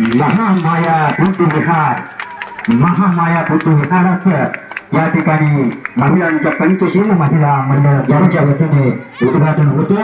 महामाया बुद्धविहार महामाया बुद्धविहाराचं या ठिकाणी महिलांच्या पंचशील महिला मंडळ यांच्या वतीने उद्घाटन होते.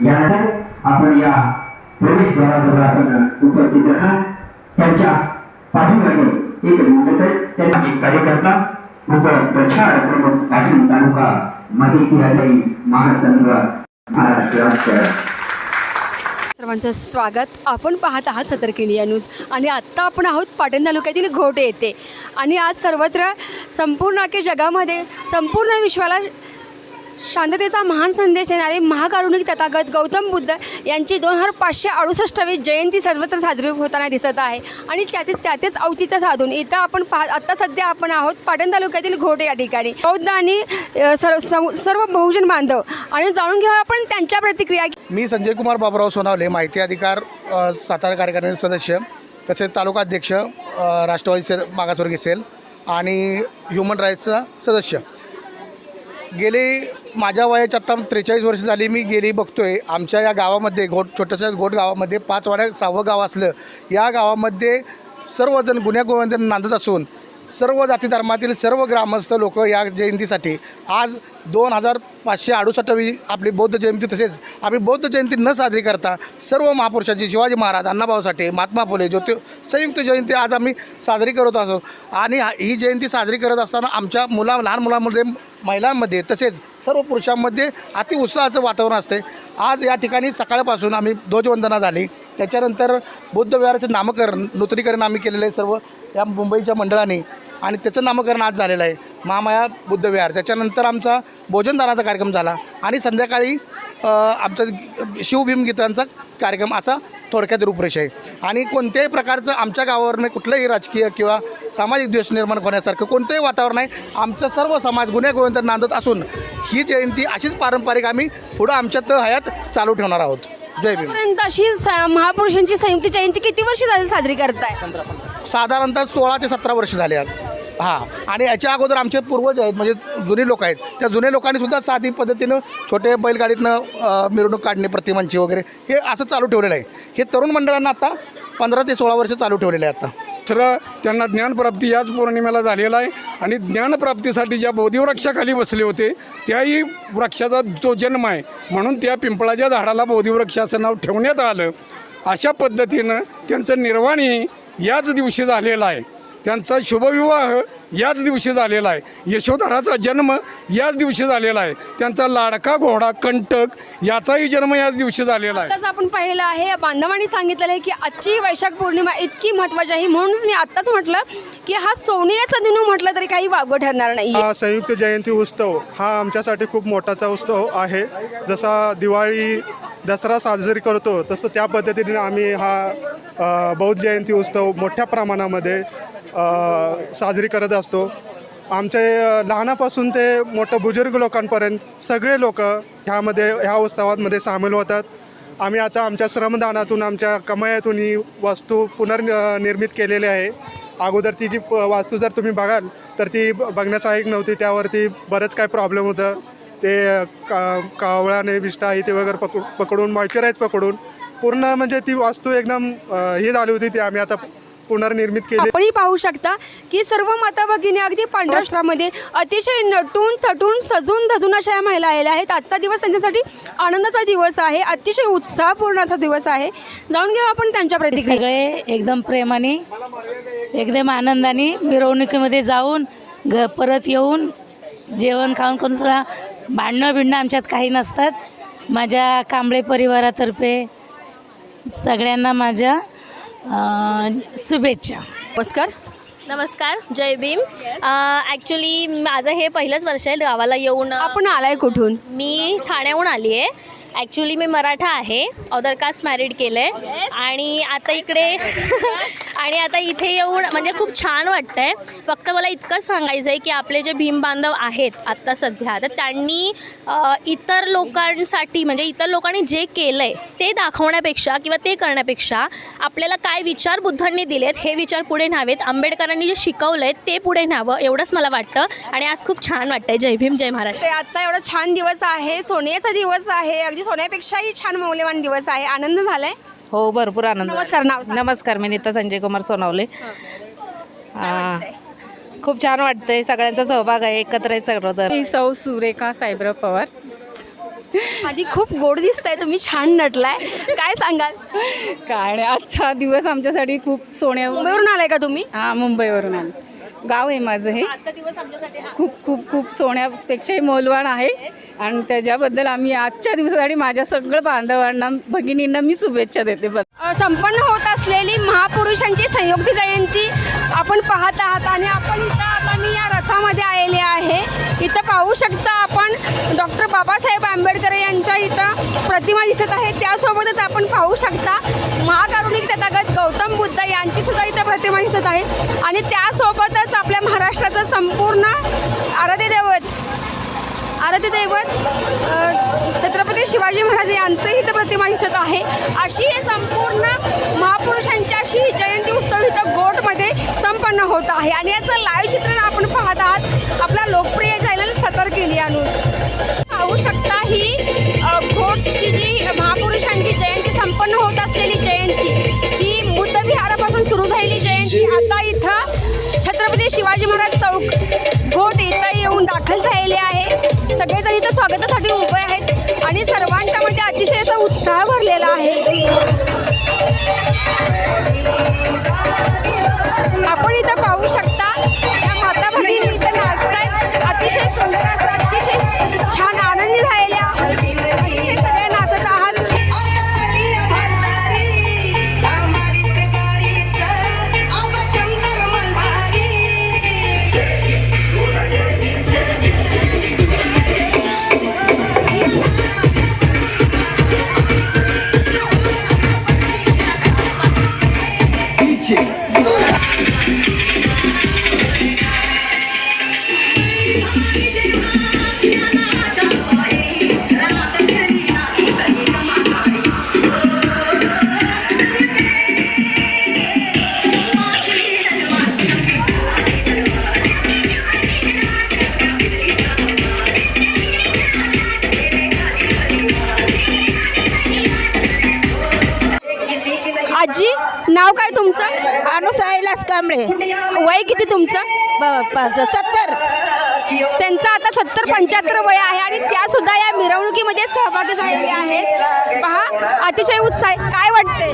यानंतर आपण या प्रवेशद्वाराजवळ आपण उपस्थित राहा त्यांच्या पाठीमागे एक मिनिट साहेब त्यांचे कार्यकर्ता उप प्रचार प्रमुख पाटील तालुका माहिती अधिकारी महासंघ महाराष्ट्र सर्वांचं स्वागत. आपण पाहत आहात सतर्क इंडिया न्यूज. आणि आत्ता आपण आहोत पाटण तालुक्यातील घोटे येथे. आणि आज सर्वत्र संपूर्ण अख्ख्या जगामध्ये संपूर्ण विश्वाला शांततेचा महान संदेश देणारे महाकारुणिक तथागत गौतम बुद्ध यांची दोन हजार पाचशे अडुसष्टवी जयंती सर्वत्र साजरी होताना दिसत आहे. आणि त्याचे त्याचेच औचित्य साधून इथं आपण पाह आत्ता सध्या आपण आहोत पाटण तालुक्यातील घोटे या ठिकाणी. बौद्ध आणि सर्व सर्व बहुजन बांधव. आणि जाणून घेऊ आपण त्यांच्या प्रतिक्रिया. मी संजय कुमार बाबराव सोनावले माहिती अधिकार सातारा कार्यकारिणी सदस्य तसेच तालुका अध्यक्ष राष्ट्रवादी सेल मागासवर्गीय सेल आणि ह्युमन राईट्सचा सदस्य. गेले माझ्या वयाच्या आत्ता त्रेचाळीस वर्ष झाली मी गेली बघतोय. आमच्या या गावामध्ये घोट छोट्याशा घोट गावामध्ये पाच वाड्या सहावं गाव असलं. या गावामध्ये सर्वजण गुन्ह्या गोविंदांना नांदत असून सर्व जाती धर्मातील सर्व ग्रामस्थ लोक या जयंतीसाठी आज दोन हजार पाचशे अडुसष्टवी आपली बौद्ध जयंती तसेच आम्ही बौद्ध जयंती न साजरी करता सर्व महापुरुषांची शिवाजी महाराज अण्णाभाऊ साठे महात्मा फुले ज्योति संयुक्त जयंती आज आम्ही साजरी करत असो आणि ही जयंती साजरी करत असताना आमच्या मुला लहान मुलांमध्ये महिलांमध्ये तसेच सर्व पुरुषांमध्ये अति उत्साहाचं वातावरण असते. आज या ठिकाणी सकाळपासून आम्ही ध्वजवंदना झाली. त्याच्यानंतर बौद्ध विहाराचं नामकरण नूतनीकरण आम्ही केलेलं आहे सर्व. या मुंबईच्या मंडळाने आणि त्याचं नामकरण आज झालेलं आहे. महामाया बुद्ध विहार. त्याच्यानंतर आमचा भोजनदानाचा कार्यक्रम झाला. आणि संध्याकाळी आमचा शिवभीम गीतांचा कार्यक्रम असा थोडक्यात रूपरेषा आहे. आणि कोणत्याही प्रकारचं आमच्या गावावरनं कुठलंही राजकीय किंवा सामाजिक द्वेष निर्माण होण्यासारखं कोणतंही वातावरण आहे आमचा सर्व समाज गुन्हे गोविंद नांदत असून ही जयंती अशीच पारंपरिक आम्ही पुढं आमच्यात हयात चालू ठेवणार आहोत. जय भीम. अशी महापुरुषांची संयुक्त जयंती किती वर्ष झाली साजरी करताय? साधारणतः सोळा ते सतरा वर्ष झाले आज. हां. आणि याच्या अगोदर आमचे पूर्वज आहेत म्हणजे जुने लोक आहेत. त्या जुने लोकांनी सुद्धा साधी पद्धतीनं छोटे बैलगाडीतनं मिरवणूक काढणे प्रतिमांची वगैरे हे असं चालू ठेवलेलं आहे. हे तरुण मंडळांना आता पंधरा ते सोळा वर्ष चालू ठेवलेलं आहे आता. दुसरं त्यांना ज्ञानप्राप्ती याच पौर्णिमेला झालेला आहे. आणि ज्ञानप्राप्तीसाठी ज्या बोधिवृक्षाखाली बसले होते त्याही वृक्षाचा तो जन्म आहे. म्हणून त्या पिंपळाच्या झाडाला बोधिवृक्षाचं नाव ठेवण्यात आलं. अशा पद्धतीनं त्यांचं निर्वाणही याच दिवशी झालेलं आहे. त्यांचा शुभविवाह याच दिवशी झालेला आहे. यशोधराचा जन्म याच दिवशी झालेला आहे. त्यांचा लाडका घोडा कंटक याचाही जन्म याच दिवशी झालेला आहे. आताच आपण पाहिलं आहे या बांधवांनी सांगितलेलं आहे की आजची वैशाख पौर्णिमा इतकी महत्त्वाची आहे. म्हणूनच मी आत्ताच म्हटलं की हा सोनियाचा दिनू म्हटलं तरी काही वागवं ठरणार नाही हा संयुक्त जयंती उत्सव हा आमच्यासाठी खूप मोठाचा उत्सव आहे. जसा दिवाळी दसरा साजरी करतो तसं त्या पद्धतीने आम्ही हा बौद्ध जयंती उत्सव मोठ्या प्रमाणामध्ये साजरी करत असतो. आमचे लहानापासून ते मोठं बुजुर्ग लोकांपर्यंत सगळे लोक ह्यामध्ये ह्या उत्सवामध्ये सामील होतात. आम्ही आता आमच्या श्रमदानातून आमच्या कमायातून ही वस्तू पुनर्निर्मित केलेली आहे. अगोदर ती जी प- वास्तू जर तुम्ही बघाल तर ती ब- बघण्यासारखी नव्हती. त्यावरती बरंच काय प्रॉब्लेम होतं. ते का कावळाने विष्ठा इथे वगैरे पकड पकडून मॉइश्चराईज पकडून पूर्ण म्हणजे ती वास्तू एकदम ही झाली होती ती आम्ही आता पुनर्निर्मित केली. आपणही पाहू शकता की सर्व माता भगिनी अगदी पांढऱ्या वस्त्रामध्ये अतिशय नटून थटून सजून धजून अशा या महिला आलेल्या आहेत. आजचा दिवस त्यांच्यासाठी आनंदाचा दिवस आहे. अतिशय उत्साहपूर्णाचा दिवस आहे. जाऊन घेऊ आपण त्यांच्या प्रतिक्रिया. सगळे एकदम प्रेमाने एकदम आनंदाने मिरवणुकीमध्ये जाऊन घ परत येऊन जेवण खाऊन करून सगळं भांडणं बिडणं आमच्यात काही नसतात. माझ्या कांबळे परिवारातर्फे सगळ्यांना माझ्या शुभेच्छा. नमस्कार. नमस्कार जय भीम. ॲक्च्युली माझं हे पहिलंच वर्ष आहे गावाला येऊन. आपण आलाय कुठून? मी ठाण्याहून आली आहे. ॲक्च्युली मी मराठा आहे. अदर कास्ट मॅरिड केलं आहे आणि आता इकडे आणि आता इथे येऊन म्हणजे खूप छान वाटतं आहे फक्त मला इतकंच सांगायचं आहे की आपले जे भीम बांधव आहेत आत्ता सध्या तर त्यांनी इतर लोकांसाठी म्हणजे इतर लोकांनी जे केलं आहे ते दाखवण्यापेक्षा किंवा ते करण्यापेक्षा आपल्याला काय विचार बुद्धांनी दिलेत हे विचार पुढे न्हावेत. आंबेडकरांनी जे शिकवलं आहे ते पुढे न्हावं एवढंच मला वाटतं. आणि आज खूप छान वाटतं जय भीम जय महाराष्ट्र. ते आजचा एवढा छान दिवस आहे. सोन्याचा दिवस आहे. अगदी सोन्यापेक्षाही छान मौल्यवान दिवस आहे. आनंद झालाय. हो भरपूर आनंद नमस्कार नाव सांगा. नमस्कार मी नीता संजय कुमार सोनवले. हां. खूप छान वाटतंय सगळ्यांचा सहभाग आहे एकत्र आहे सर्वजण मी सौ सुरेखा साहेबराव पवार. आधी खूप गोड दिसताय तुम्ही छान नटलाय. काय सांगाल? काय नाही आजचा दिवस आमच्यासाठी खूप सोन्या मुंबईवरून आलाय का तुम्ही? हां मुंबईवरून आलो. गाव आहे माझं हे. आजचा दिवस आमच्यासाठी हा. खूप खूप खूप सोन्यापेक्षाही मौल्यवान आहे. आणि त्याच्याबद्दल आम्ही आजच्या दिवसासाठी माझ्या सगळं बांधवांना भगिनींना मी शुभेच्छा देते. बस. संपन्न होत असलेली महापुरुषांची संयुक्त जयंती आपण पाहत आहात आणि आपण इथं आता मी या रथामध्ये आलेले आहे. इथं पाहू शकता आपण डॉक्टर बाबासाहेब आंबेडकर यांच्या इथं प्रतिमा दिसत आहे. त्यासोबतच आपण पाहू शकता महाकारुणिक तथागत गौतम बुद्ध यांची सुद्धा इथं प्रतिमा दिसत आहे. आणि त्यासोबतच आपल्या महाराष्ट्राचं संपूर्ण आराध्य दैवत आराध्य दैवत छत्रपती शिवाजी महाराज यांचंही इथं प्रतिमा दिसत आहे. अशी संपूर्ण महापुरुषांच्याशी ही जयंती उत्सव इथं गोटमध्ये संपन्न होत आहे. आणि याचं लाईव्ह चित्रण आपण पाहत आहात. आपला लोकप्रिय चॅनल सतर केली न्यूज पाहू शकता ही घोटची जी महापुरुषांची जयंती संपन्न होत असलेली जयंती ही बुद्ध विहारापासून सुरू झालेली जयंती. आता इथं छत्रपती शिवाजी महाराज चौक घोट इथं येऊन दाखल झालेले आहे. सगळेजण इथं स्वागतासाठी उभे आहेत आणि सर्वांच्यामध्ये अतिशय असा उत्साह भरलेला आहे. आपण इथं पाहू शकता या माता भगिनी इथं नाचतायत. अतिशय सुंदर असं अतिशय छान वय किती तुमचं? सत्तर. त्यांचं आता सत्तर पंच्याहत्तर वय आहे आणि त्या सुद्धा या मिरवणुकीमध्ये सहभागी झालेले आहेत. पहा अतिशय उत्साह. काय वाटते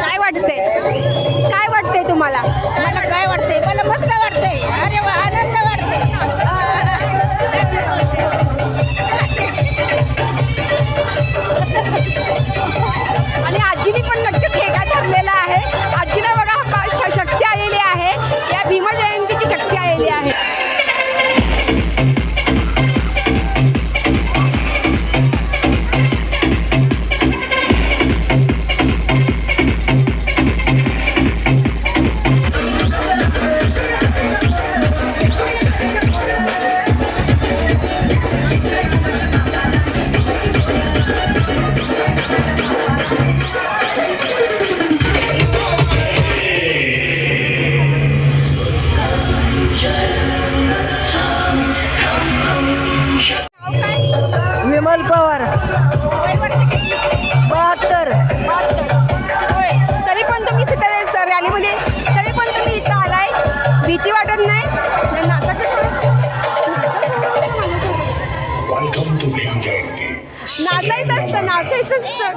काय वाटते नाचायचं असतं नाचायचं असतं.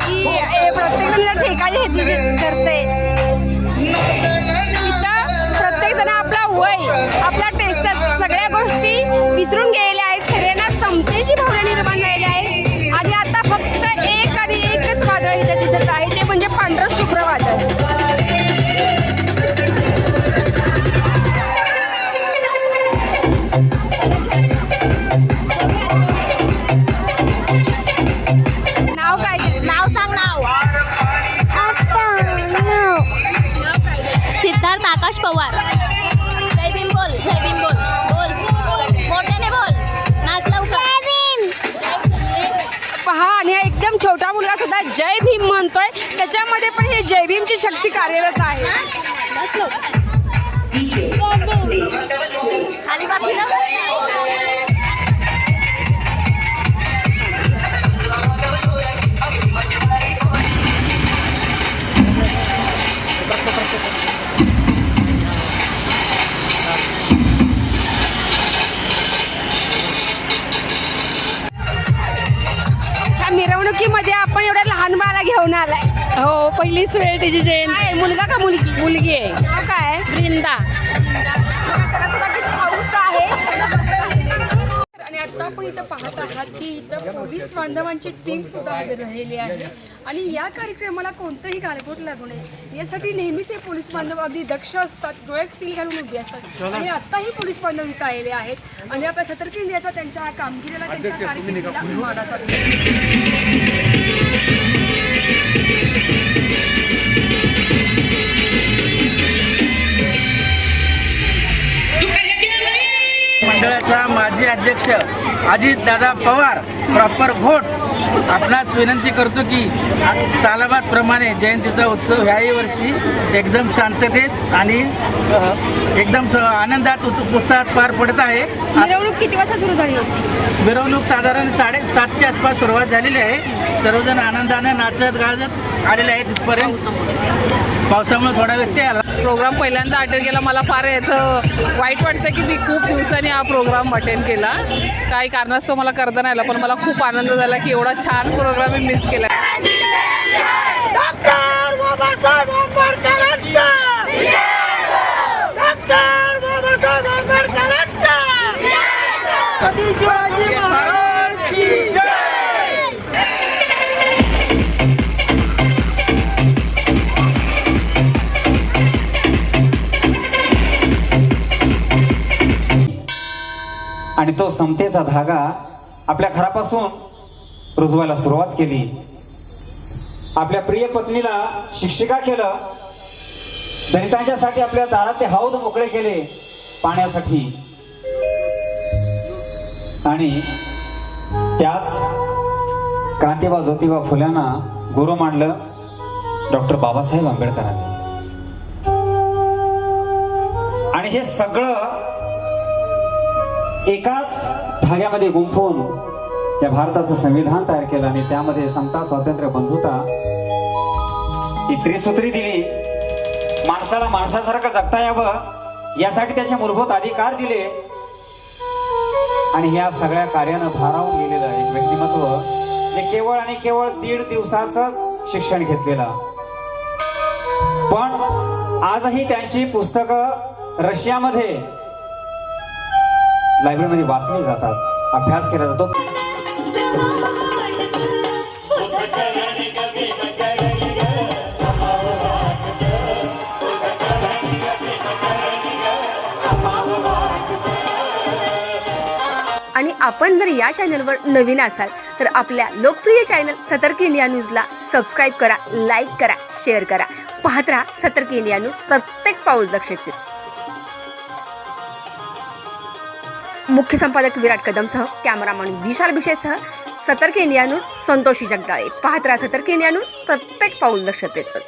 की प्रत्येक जण ठेका घेतली करते इथं प्रत्येक जण आपला वय आपला टेस्ट सगळ्या गोष्टी विसरून गेलेल्या आहेत. सगळ्यांना समतेची भावना निर्माण सुद्धा जय भीम म्हणतोय. त्याच्यामध्ये पण हे जय भीमची शक्ती कार्यरत आहे. मिरवणुकीमध्ये आपण एवढ्या लहान बाळाला घेऊन आलाय. हो पहिलीच वेळ तिची जयंती. काय मुलगा का मुलगी? मुलगी आहे. नाव काय? वृंदा. हौस आहे आणि आता आपण इथं पाहत आहात की इथं पोलीस बांधवांची टीम सुद्धा हजर राहिलेली आहे. आणि या कार्यक्रमाला कोणतंही गालबोट लागू नये. यासाठी नेहमीच हे पोलीस बांधव अगदी दक्ष असतात डोळ्यात तील घालून उभे असतात. आणि आत्ताही पोलीस बांधव इथं आलेले आहेत. आणि आपल्या सतर्क इंडियाचा त्यांच्या कामगिरीला त्यांच्या कारकिर्दीला मानाचा मंडळाचा माजी अध्यक्ष अजितदादा पवार प्रॉपर घोट आपणास विनंती करतो की सालाबाद प्रमाणे जयंतीचा उत्सव ह्याही वर्षी एकदम शांततेत आणि एकदम स- आनंदात उत- उत्साहात पार पडत आहे. मिरवणूक किती वाजता सुरू झाली होती? मिरवणूक साधारण साडेसातच्या आसपास सुरुवात झालेली आहे. सर्वजण आनंदाने नाचत गाजत आलेले आहेत इथपर्यंत. पावसामुळे थोडा व्यत्यय आला. प्रोग्राम पहिल्यांदा अटेंड केला. मला फार याचं वाईट वाटतं की मी खूप दिवसांनी हा प्रोग्राम अटेंड केला. काही कारणास्तव मला करता नाही आला पण मला खूप आनंद झाला की एवढा छान प्रोग्राम मी मिस केला. आणि तो समतेचा धागा आपल्या घरापासून रुजवायला सुरुवात केली. आपल्या प्रिय पत्नीला शिक्षिका केलं. दलितांच्यासाठी आपल्या दारात ते हौद मोकळे केले पाण्यासाठी. आणि त्याच क्रांतिबा ज्योतिबा फुल्यांना गुरु मांडलं डॉक्टर बाबासाहेब आंबेडकरांनी. आणि हे सगळं एकाच धाग्यामध्ये गुंफून या भारताचं संविधान तयार केलं आणि त्यामध्ये समता स्वातंत्र्य बंधुता ही त्रिसूत्री दिली. माणसाला माणसासारखं जगता यावं यासाठी त्याचे मूलभूत अधिकार दिले. आणि या सगळ्या कार्यानं भारावून गेलेलं एक व्यक्तिमत्व जे केवळ आणि केवळ दीड दिवसाचं शिक्षण घेतलेलं. पण आजही त्यांची पुस्तकं रशियामध्ये लायब्ररीमध्ये वाचले जातात अभ्यास केला जातो. आणि आपण जर या चॅनलवर नवीन असाल तर आपल्या लोकप्रिय चॅनल सतर्क इंडिया न्यूजला सबस्क्राईब करा लाईक करा शेअर करा. पाहत राहा सतर्क इंडिया न्यूज प्रत्येक पाऊल दक्षित मुख्य संपादक विराट कदमसह कॅमेरामन विशाल भिशेसह सतर्क इंडिया न्यूज संतोषी जगदाळे. पाहत राहा सतर्क इंडिया न्यूज प्रत्येक पाऊल दक्षतेचं